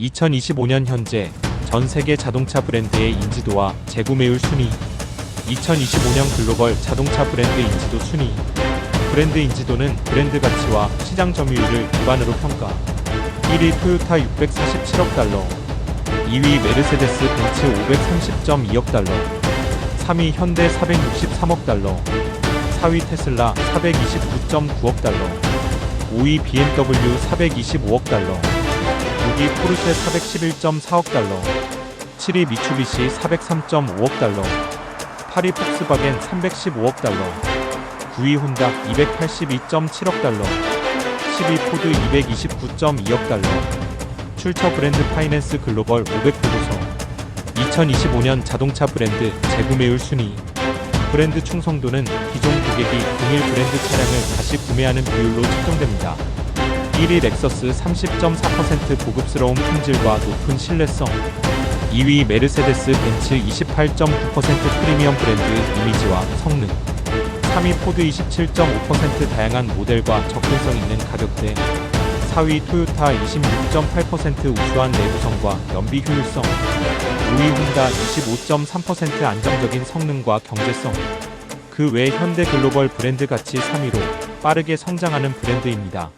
2025년 현재 전 세계 자동차 브랜드의 인지도와 재구매율 순위 2025년 글로벌 자동차 브랜드 인지도 순위. 브랜드 인지도는 브랜드 가치와 시장 점유율을 기반으로 평가. 1위 토요타 647억 달러 2위 메르세데스 벤츠 530.2억 달러 3위 현대 463억 달러 4위 테슬라 429.9억 달러 5위 BMW 425억 달러 6위 포르쉐 411.4억 달러 7위 미추비시 403.5억 달러 8위 폭스바겐 315억 달러 9위 혼다 282.7억 달러 10위 포드 229.2억 달러 출처 브랜드 파이낸스 글로벌 500 보고서 2025년 자동차 브랜드 재구매율 순위 브랜드 충성도는 기존 고객이 동일 브랜드 차량을 다시 구매하는 비율로 측정됩니다. 1위 렉서스 30.4% 고급스러운 품질과 높은 신뢰성. 2위 메르세데스 벤츠 28.9% 프리미엄 브랜드 이미지와 성능. 3위 포드 27.5% 다양한 모델과 접근성 있는 가격대. 4위 토요타 26.8% 우수한 내구성과 연비 효율성. 5위 혼다 25.3% 안정적인 성능과 경제성. 그 외 현대 글로벌 브랜드 가치 3위로 빠르게 성장하는 브랜드입니다.